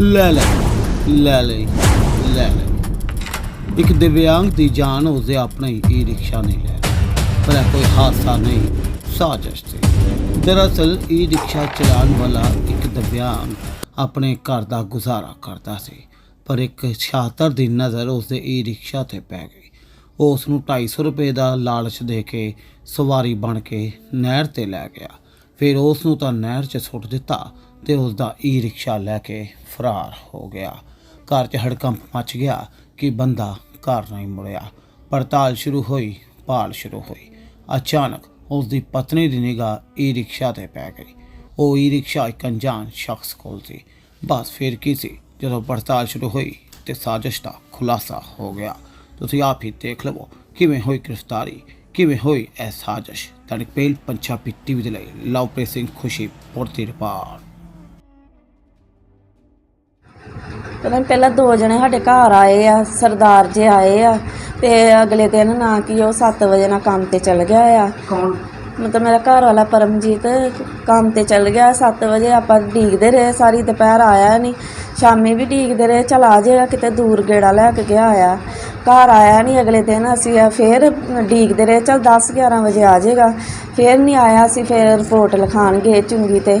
ਲੈ ਲੈ ਲੈ ਲੈ ਲੈ ਲੈ। ਇੱਕ ਦਿਵਿਆਂਗ ਦੀ ਜਾਨ ਉਸਦੇ ਆਪਣੇ ਹੀ ਰਿਕਸ਼ਾ ਨੇ ਲੈ ਲਈ। ਪਰ ਇਹ ਕੋਈ ਹਾਦਸਾ ਨਹੀਂ, ਸਾਜ਼ਿਸ਼ ਸੀ। ਦਰਅਸਲ, ਈ ਰਿਕਸ਼ਾ ਚਲਾਉਣ ਵਾਲਾ ਇੱਕ ਦਿਵਿਆਂਗ ਆਪਣੇ ਘਰ ਦਾ ਗੁਜ਼ਾਰਾ ਕਰਦਾ ਸੀ, ਪਰ ਇੱਕ ਛਾਤਰ ਦੀ ਨਜ਼ਰ ਉਸਦੇ ਈ ਰਿਕਸ਼ਾ ਤੇ ਪੈ ਗਈ। ਉਹ ਉਸ ਨੂੰ 250 ਰੁਪਏ ਦਾ ਲਾਲਚ ਦੇ ਕੇ ਸਵਾਰੀ ਬਣ ਕੇ ਨਹਿਰ ਤੇ ਲੈ ਗਿਆ। ਫਿਰ ਉਸ ਨੂੰ ਤਾਂ ਨਹਿਰ 'ਚ ਸੁੱਟ ਦਿੱਤਾ ਤੇ ਉਸ ਦਾ ਈ ਰਿਕਸ਼ਾ ਲੈ ਕੇ ਫਰਾਰ ਹੋ ਗਿਆ। ਘਰ 'ਚ ਹੜਕੰਪ ਮਚ ਗਿਆ ਕਿ ਬੰਦਾ ਘਰ ਨਹੀਂ ਮੁੜਿਆ। ਪੜਤਾਲ ਸ਼ੁਰੂ ਹੋਈ, ਭਾਲ ਸ਼ੁਰੂ ਹੋਈ। ਅਚਾਨਕ ਉਸ ਦੀ ਪਤਨੀ ਦੀ ਨਿਗਾਹ ਈ ਰਿਕਸ਼ਾ ਤੇ ਪੈ ਗਈ। ਉਹ ਈ ਰਿਕਸ਼ਾ ਇੱਕ ਅਣਜਾਣ ਸ਼ਖਸ ਕੋਲ ਸੀ। ਬਸ ਫਿਰ ਕੀ ਸੀ? ਜਦੋਂ ਪੜਤਾਲ ਸ਼ੁਰੂ ਹੋਈ ਤੇ ਸਾਜ਼ਿਸ਼ ਦਾ ਖੁਲਾਸਾ ਹੋ ਗਿਆ। ਤੁਸੀਂ ਆਪ ਹੀ ਦੇਖ ਲਵੋ ਕਿਵੇਂ ਹੋਈ ਗ੍ਰਿਫਤਾਰੀ। ਕਿਵੇਂ ਹੋਈ ਇਹ ਸਾਜ਼ਿਸ਼? ਤਨਕ ਪੇਲ ਪੰਜਾਬੀ ਟੀਵੀ ਦੇ ਲਈ ਲਵਪ੍ਰੀਤ ਸਿੰਘ ਖੁਸ਼ੀ ਪੁਰਤੀ ਰਿਪੋਰਟ। ਨੀ ਪਹਿਲਾਂ ਦੋ ਜਣੇ ਸਾਡੇ ਘਰ ਆਏ ਆ ਸਰਦਾਰ ਜੀ ਆਏ ਆ ਤੇ ਅਗਲੇ ਦਿਨ ਨਾ ਕਿ ਉਹ 7 ਵਜੇ ਨਾਲ ਕੰਮ ਤੇ ਚਲ ਗਿਆ ਆ। ਕੌਣ? ਮਤਲਬ ਮੇਰਾ ਘਰ ਵਾਲਾ ਪਰਮਜੀਤ ਕੰਮ ਤੇ ਚੱਲ ਗਿਆ 7 ਵਜੇ ਆਪਾਂ ਢੀਕਦੇ ਰਹੇ, ਸਾਰੀ ਦੁਪਹਿਰ ਆਇਆ ਨਹੀਂ ਸ਼ਾਮੀ ਵੀ ਢੀਕਦੇ ਰਹੇ, ਚਲ ਆ ਜਾਏਗਾ ਕਿਤੇ ਦੂਰ ਗੇੜਾ ਲੈ ਕੇ ਗਿਆ ਆਇਆ। ਘਰ ਆਇਆ ਨਹੀਂ ਅਗਲੇ ਦਿਨ ਅਸੀਂ ਆ ਫੇਰ ਢੀਕਦੇ ਰਹੇ, ਚਲ 10 11 ਵਜੇ ਆ ਜਾਏਗਾ। ਫੇਰ ਨਹੀਂ ਆਇਆ, ਅਸੀਂ ਫੇਰ ਰਿਪੋਰਟ ਲਿਖਾਣ ਗਏ ਚੁੰਗੀ ਤੇ।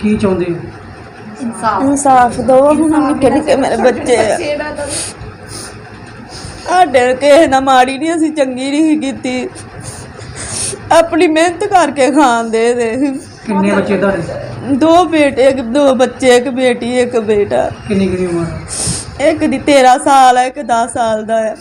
ਕੀ ਚਾਹੁੰਦੇ ਹੋ? ਇਨਸਾਫ। ਦੋ ਹੁਣ ਨਿੱਕੇ ਮੇਰੇ ਬੱਚੇ। ਆ ਸਾਡੇ ਕਿਸੇ ਨਾਲ ਮਾੜੀ ਨਹੀਂ ਅਸੀਂ ਚੰਗੀ ਨਹੀਂ ਕੀਤੀ। ਆਪਣੀ ਮਿਹਨਤ ਕਰਕੇ ਖਾਂਦੇ ਦੇ ਕਿੰਨੇ ਬੱਚੇ ਤੁਹਾਡੇ? ਦੋ ਬੇਟੇ ਇੱਕ ਦੋ ਬੱਚੇ ਇੱਕ ਬੇਟੀ ਇੱਕ ਬੇਟਾ। ਕਿੰਨੀ ਕਿੰਨੀ ਉਮਰ? ਇੱਕ ਦੀ 13 ਸਾਲ ਹੈ ਇੱਕ 10 ਸਾਲ ਦਾ ਹੈ।